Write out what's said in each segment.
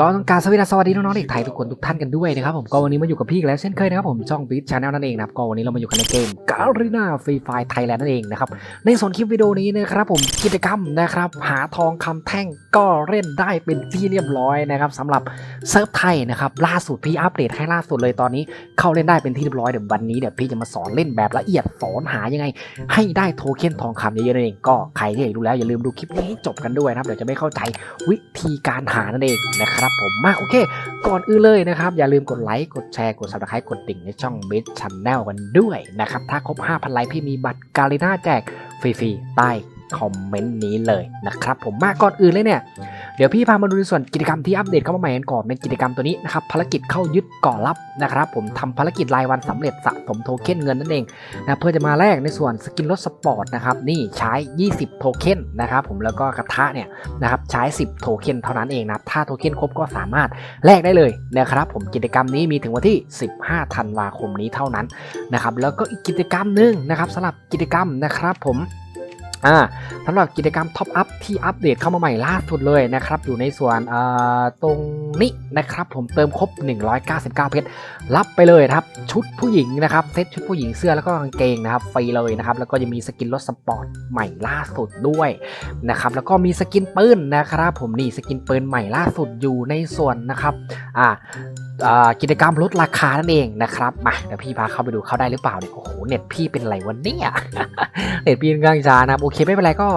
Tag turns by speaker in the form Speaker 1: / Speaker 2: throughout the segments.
Speaker 1: ก็ต้องการสวัสดีสวัสดีน้องๆเด็กไทยทุกคนทุกท่านกันด้วยนะครับผมก็วันนี้มาอยู่กับพี่แล้วเช่นเคยนะครับผมช่องบิ๊กชาแนลนั่นเองนะครับก็วันนี้เรามาอยู่กันในเกมการีนาฟรีไฟไทยแลนด์นั่นเองนะครับในส่วนคลิปวิดีโอนี้นะครับผมกิจกรรมนะครับหาทองคำแท่งก็เล่นได้เป็นที่เรียบร้อยนะครับสำหรับเซิร์ฟไทยนะครับล่าสุดพี่อัปเดตให้ล่าสุดเลยตอนนี้ เข้าเล่นได้เป็นที่เรียบร้อยเดี๋ยววันนี้เดี๋ยวพี่จะมาสอนเล่นแบบละเอียดสอนหายังไง ให้ได้โทเค็นทองคำเยอะๆนั่นเองก็ใครที่อยากดูแล้วอย่าลืมดูคลิปนี้ให้จบกันด้วยนะครับเดี๋ยวจะไม่เข้าใจวิธีการหานั่นเองนะครับผมมาโอเค ก่อนอื่นเลยนะครับ อย่าลืมกดไลค์ กดแชร์ กดซับสไครต์กดติ่งในช่องเบ c h a n n e l กันด้วยนะครับ ถ้าครบ 5,000 ไลค์พี่มีบัตรกาลิน่าแจกฟรีๆใต้คอมเมนต์นี้เลยนะครับผมมาก่อนอื่นเลยเนี่ย เดี๋ยวพี่พามาดูในส่วนกิจกรรมที่อัปเดตเข้ามาใหม่กันก่อนเป็นกิจกรรมตัวนี้นะครับภารกิจเข้ายึดก่อลับนะครับผมทำภารกิจรายวันสำเร็จสะสมโทเค็นเงินนั่นเองนะเพื่อจะมาแลกในส่วนสกินรถสปอร์ตนะครับนี่ใช้ 20 โทเค็นนะครับผมแล้วก็กระทะเนี่ยนะครับใช้ 10 โทเค็นเท่านั้นเองนะถ้าโทเค็นครบก็สามารถแลกได้เลยนะครับผมกิจกรรมนี้มีถึงวันที่ 15 ธันวาคมนี้เท่านั้นนะครับแล้วก็อีกกิจกรรมหนึ่งนะครับสำหรับกิจกรรมนะครับผม อ่าสำหรับกิจกรรมท็อปอัพที่อัปเดตเข้ามาใหม่ล่าสุดเลยนะครับ อยู่ในส่วนตรงนี้นะครับ ผมเติมครบ 199 เพชรรับไปเลยครับ ชุดผู้หญิงนะครับเซ็ตชุดผู้หญิงเสื้อแล้วก็กางเกงนะครับฟรีเลยนะครับ แล้วก็จะมีสกินรถสปอร์ตใหม่ล่าสุดด้วยนะครับ แล้วก็มีสกินปืนนะครับ ผมนี่สกินปืนใหม่ล่าสุดอยู่ในส่วนนะครับอ่า กิจกรรมลดราคานั่นเองนะครับมาเดี๋ยวพี่พาเข้าไปดูเข้าได้หรือเปล่าเนี่ยโอ้โหเน็ตพี่เป็นไรวันนี้เน็ตพี่กลางจานะครับโอเคไม่เป็นไรก็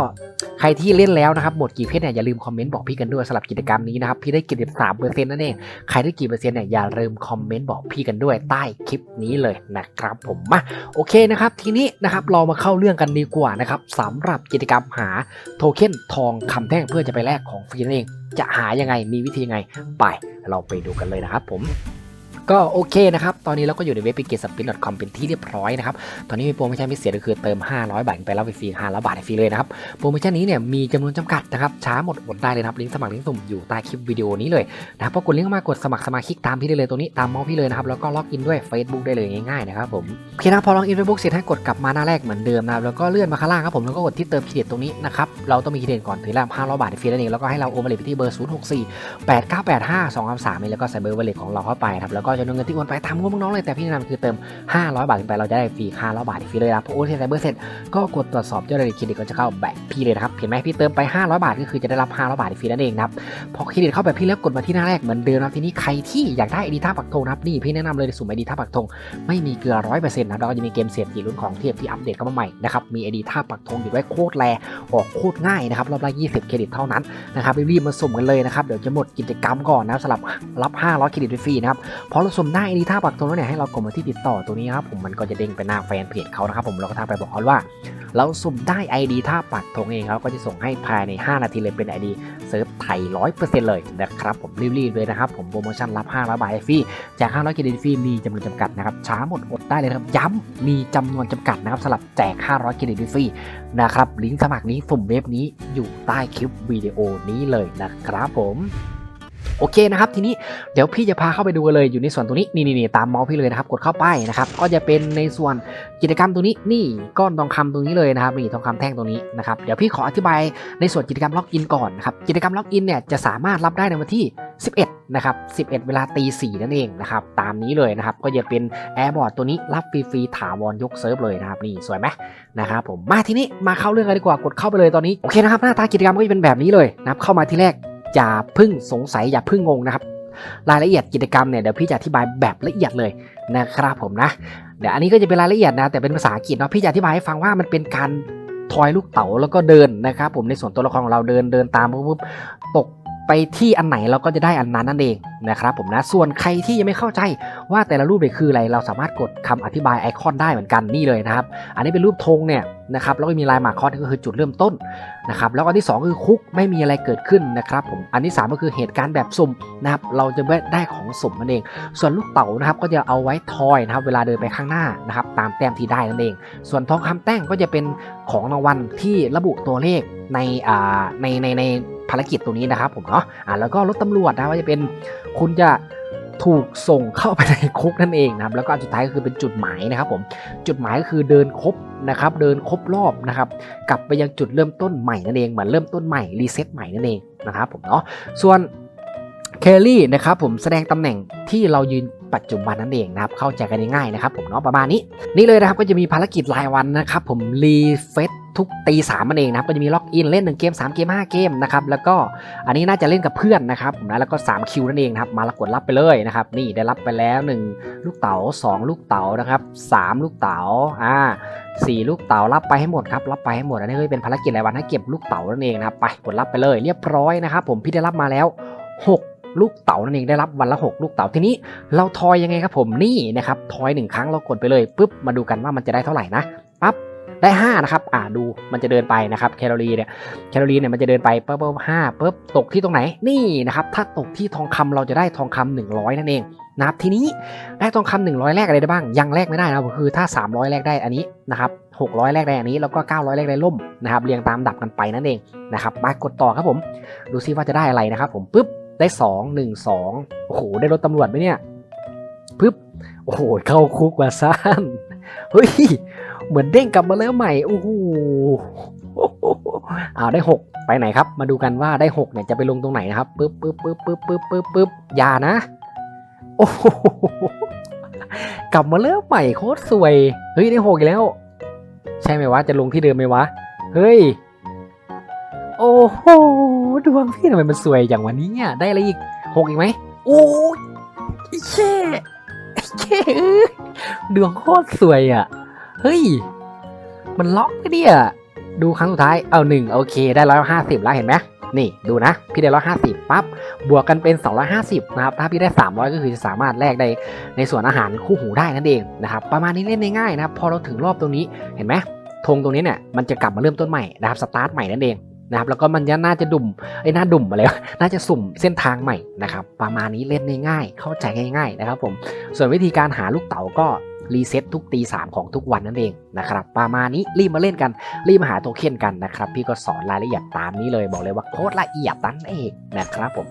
Speaker 1: ใครที่เล่นแล้วนะครับหมดกี่เพชรเนี่ยอย่าลืมคอมเมนต์บอกพี่กันด้วยสำหรับกิจกรรมนี้นะครับพี่ได้กี่สามเปอร์เซ็นต์นั่นเองใครได้กี่เปอร์เซ็นต์เนี่ยอย่าลืมคอมเมนต์บอกพี่กันด้วยใต้คลิปนี้เลยนะครับผมมาโอเคนะครับทีนี้นะครับเรามาเข้าเรื่องกันดีกว่านะครับสำหรับกิจกรรมหาโทเค็นทองคำแท่งเพื่อจะไปแลกของฟรีนั่นเอง จะหายังไงมีวิธียังไงไปเราไปดูกันเลยนะครับผม ก็โอเคนะครับ ตอนนี้เราก็อยู่ในเว็บ p i g a t s p i n c o m เป็นที่เรียบร้อยนะครับ ตอนนี้มีโปรโมชั่นพิเศษก็คือเติม 500 บาทไปแล้วฟรี500บาทฟรีเลยนะครับ โปรโมชั่นนี้เนี่ยมีจำนวนจำกัดนะครับช้าหมดอดได้เลยนะครับลิงก์สมัครลิงก์สุ่มอยู่ใต้คลิปวิดีโอนี้เลยนะครับพอกดลิงก์มากดสมัครสมาชิกตามพี่ได้เลยตรงนี้ตามมาส์พี่เลยนะครับแล้วก็ล็อกอินด้วย Facebook ได้เลยง่ายๆนะครับผมโอเคนะพอล็อกอิน Facebook เสร็จให้กดกลับมาหน้าแรกเหมือนเดิมนะครับแล้วก็เลื่อนมาข้างล่างครับผมแล้วก็กดที่เติมเครดิตตรงนี้นะครับเราต้องมีเครดิตก่อนถึงแล้ว500บาทฟรีนั่นเองแล้วก็ให้เราโอนมาเลยไปที่เบอร์ 064 8985 233แล้วก็ใส่เบอร์วอลเล็ตของเราเข้าไปครับแล้วก็จำนวนเงินที่โอนไปตามงบน้องเลยแต่พี่แนะนำคือเติม 500 บาทขึ้นไปเราจะได้ฟรี500บาทฟรีเลยนะพอโอนเสร็จใส่เบอร์เสร็จก็กดตรวจสอบยอดเครดิตก็จะเข้าแบบพี่เลยนะครับเห็นไหมพี่เติมไป 500 บาทก็คือจะได้รับ 500 บาทฟรีนั่นเองนะครับพอเครดิตเข้าแบบพี่แล้วกดมาที่หน้าแรกเหมือนเดิมนะทีนี้ใครที่อยากได้ไอดีท่าปักธงนะครับนี่พี่แนะนำเลยสุ่มไอดีท่าปักธงไม่มีเกลือร้อยเปอร์เซ็นต์นะแล้วก็จะมีเกมเสียบกี่รุ่นของเทียบที่อัปเดตเข้ามาใหม่นะครับมีไอดีท่าปักธงอยู่ด้วยโคตรแรออกโคตรง่ายนะครับรอบละ20 เครดิตเท่านั้นนะครับรีบมาสุ่มกันเลยนะครับเดี๋ยวจะหมดกิจกรรมก่อนนะสำหรับรับ 500 เครดิตฟรีนะครับพอเราสมได้ไอดีท่าปักธงแล้วเนี่ยให้เรากดมาที่ติดต่อตัวนี้ครับผมมันก็จะเด้งไปหน้าแฟนเพจเขานะครับผมเราก็ทักไปบอกเขาว่า เราสุ่มได้ ID ท่าปักธงเองเขาก็จะส่งให้ภายใน 5 นาทีเลยเป็น ID เซิร์ฟไทย100%เลยนะครับผมรีบๆเลยนะครับผมโปรโมชั่นรับ500บาทฟรีจาก500เครดิตฟรีมีจำนวนจำกัดนะครับช้าหมดอดได้เลยครับย้ำมีจำนวนจำกัดนะครับสำหรับแจก 500เครดิตฟรีนะครับลิงก์สมัครนี้สุ่มเว็บนี้อยู่ใต้คลิปวิดีโอนี้เลยนะครับผม โอเคนะครับทีนี้เดี๋ยวพี่จะพาเข้าไปดูกันเลยอยู่ในส่วนตรงนี้นี่นี่ตามเมาส์พี่เลยนะครับกดเข้าไปนะครับก็จะเป็นในส่วนกิจกรรมตรงนี้นี่ก้อนทองคำตรงนี้เลยนะครับนี่ทองคำแท่งตรงนี้นะครับเดี๋ยวพี่ขออธิบายในส่วนกิจกรรมล็อกอินก่อนนะครับกิจกรรมล็อกอินเนี่ยจะสามารถรับได้ในวันที่ 11 นะครับ 11 เวลาตี4นั่นเองนะครับตามนี้เลยนะครับก็จะเป็นแอร์บอร์ดตัวนี้รับฟรีๆถาวรยกเซิร์ฟเลยนะครับนี่สวยไหมนะครับผมมาทีนี้มาเข้าเรื่องกันดีกว่า กดเข้าไปเลยตอนนี้โอเคนะครับหน้าตากิจกรรมก็จะเป็นแบบนี้เลยนะครับเข้ามาที่แรก อย่าพึ่งสงสัยอย่าพึ่งงงนะครับ รายละเอียดกิจกรรมเนี่ยเดี๋ยวพี่จะอธิบายแบบละเอียดเลยนะครับผมนะ เดี๋ยวอันนี้ก็จะเป็นรายละเอียดนะ แต่เป็นภาษาอังกฤษเนาะพี่จะอธิบายให้ฟังว่ามันเป็นการทอยลูกเต๋าแล้วก็เดินนะครับผมในส่วนตัวละครของเราเดินเดินตามปุ๊บตก ไปที่อันไหนเราก็จะได้อันนั้นนั่นเองนะครับผมนะส่วนใครที่ยังไม่เข้าใจว่าแต่ละรูปเนี่ยคืออะไรเราสามารถกดคำอธิบายไอคอนได้เหมือนกันนี่เลยนะครับ อันนี้เป็นรูปธงเนี่ยนะครับแล้วก็มีลายหมากคอสก็คือจุดเริ่มต้นนะครับแล้วอันที่ 2 คือคุกไม่มีอะไรเกิดขึ้นนะครับผมอันที่ 3 ก็คือเหตุการณ์แบบสุ่มนะครับเราจะได้ของสุ่มนั่นเอง ส่วนลูกเต๋านะครับก็จะเอาไว้ทอยนะครับเวลาเดินไปข้างหน้านะครับตามแต้มที่ได้นั่นเอง ส่วนทองคำแต้งก็จะเป็นของรางวัลที่ระบุตัวเลขในอ่าในในใน ภารกิจตรงนี้นะครับผมเนาะอ่าแล้วก็รถตำรวจนะว่าจะเป็นคุณจะถูกส่งเข้าไปในคุกนั่นเองนะครับแล้วก็อันสุดท้ายก็คือเป็นจุดหมายนะครับผมจุดหมายก็คือเดินครบนะครับเดินครบรอบนะครับกลับไปยังจุดเริ่มต้นใหม่นั่นเองเหมือนเริ่มต้นใหม่รีเซ็ตใหม่นั่นเองนะครับผมเนาะส่วนเคลลี่นะครับผมแสดงตำแหน่งที่เรายืนปัจจุบันนั่นเองนะครับเข้าใจกันง่ายๆนะครับผมเนาะประมาณนี้ นี่เลยนะครับก็จะมีภารกิจรายวันนะครับผมรีเฟซ ทุกตีสามมันเองนะครับก็จะมีล็อกอินเล่น 1 เกม 3 เกม 5 เกมนะครับแล้วก็อันนี้น่าจะเล่นกับเพื่อนนะครับนะแล้วก็ 3 คิวนั่นเองครับมาแล้วกดรับไปเลยนะครับนี่ได้รับไปแล้ว 1 ลูกเต๋า2 ลูกเต๋านะครับ3ลูกเต๋าอ่าสี่ลูกเต๋ารับไปให้หมดครับรับไปให้หมดอันนี้ก็เป็นภารกิจรายวันให้เก็บลูกเต๋านั่นเองนะครับไปกดรับไปเลยเรียบร้อยนะครับผมพี่ได้รับมาแล้ว 6ลูกเต๋านั่นเองได้รับวันละ 6 ลูกเต๋าทีนี้เราทอยยังไงครับผมนี่นะครับทอยหนึ่งครั้งเรากดไปเลยปุ๊บมาดูกันว่ามันจะได้เท่าไหร่นะปั๊บ ได้5นะครับอ่าดูมันจะเดินไปนะครับแคลอรี่เนี่ยแคลอรี่เนี่ยมันจะเดินไปปุ๊บปุ๊บห้าปุ๊บตกที่ตรงไหนนี่นะครับถ้าตกที่ทองคำเราจะได้ทองคำ100 นั่นเองนะครับทีนี้ได้ทองคำ100แลกอะไรได้บ้าง ยังแลกไม่ได้นะคือถ้า 300แลกได้อันนี้นะครับ600แลกได้อันนี้แล้วก็ 900แลกได้ล่มนะครับเรียงตามดับกันไปนั่นเองนะครับมากดต่อครับผม ดูซิว่าจะได้อะไรนะครับผมปุ๊บได้สองหนึ่งสองโอ้โหได้รถตำรวจไหมเนี่ยปุ๊บโอ้โหเข้าคุกว่าซ่านเฮ้ย เหมือนเด้งกลับมาแล้วใหม่โอ้โหอ้าวได้หกไปไหนครับ มาดูกันว่าได้หกเนี่ยจะไปลงตรงไหนนะครับปุ๊บปุ๊บปุ๊บปุ๊บปุ๊บปุ๊บปุ๊บอย่านะโอ้โหกลับมาแล้วใหม่โคตรสวย เฮ้ยได้หกอีกแล้ว ใช่ไหมวะจะลงที่เดิมไหมวะ เฮ้ย โอ้โหดวงพี่ทำไมมันสวยอย่างวันนี้เนี่ยได้อะไรอีกหกอีกไหมโอ้ยไอ้เช่ไอ้เช่ดวงโคตรสวยอะ เฮ้ย มันล็อกไปเนี่ยดูครั้งสุดท้าย เอาหนึ่งโอเค ได้ร้อยห้าสิบแล้วเห็นไหมนี่ดูนะ พี่ได้ร้อยห้าสิบปั๊บบวกกันเป็นสองร้อยห้าสิบนะครับ ถ้าพี่ได้สามร้อยก็คือจะสามารถแลกได้ในส่วนอาหารคู่หูได้นั่นเองนะครับ ประมาณนี้เล่นง่ายๆนะครับ พอเราถึงรอบตรงนี้เห็นไหมธงตรงนี้เนี่ยมันจะกลับมาเริ่มต้นใหม่นะครับสตาร์ทใหม่นั่นเองนะครับแล้วก็มันน่าจะดุ่มไอ้ยน่าดุ่มมาแล้วน่าจะสุ่มเส้นทางใหม่นะครับประมาณนี้เล่นง่ายๆเข้าใจง่าย ๆ นะครับผมส่วนวิธีการหาลูกเต๋าก็ รีเซ็ตทุกตีสามของทุกวันนั่นเองนะครับประมาณนี้รีบมาเล่นกัน รีบมาหาโทเค็นกันนะครับ พี่ก็สอนรายละเอียดตามนี้เลยบอกเลยว่าโคตรละเอียดนั่นเองนะครับผม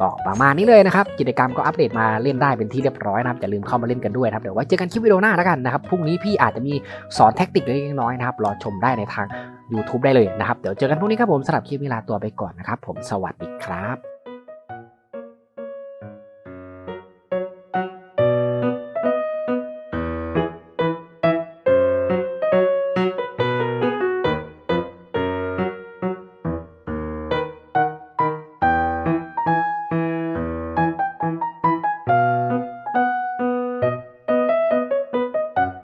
Speaker 1: ก็ประมาณนี้เลยนะครับ กิจกรรมก็อัปเดตมาเล่นได้เป็นที่เรียบร้อยนะครับอย่าลืมเข้ามาเล่นกันด้วยครับเดี๋ยวไว้เจอกันคลิปวิดีโอหน้าแล้วกันนะครับพรุ่งนี้พี่อาจจะมีสอนแท็กติกเล็กน้อยนะครับรอชมได้ในทาง YouTube ได้เลยนะครับ เดี๋ยวเจอกันพรุ่งนี้ครับผมสำหรับคลิปนี้ลาตัวไปก่อนนะครับ ผมสวัสดีครับ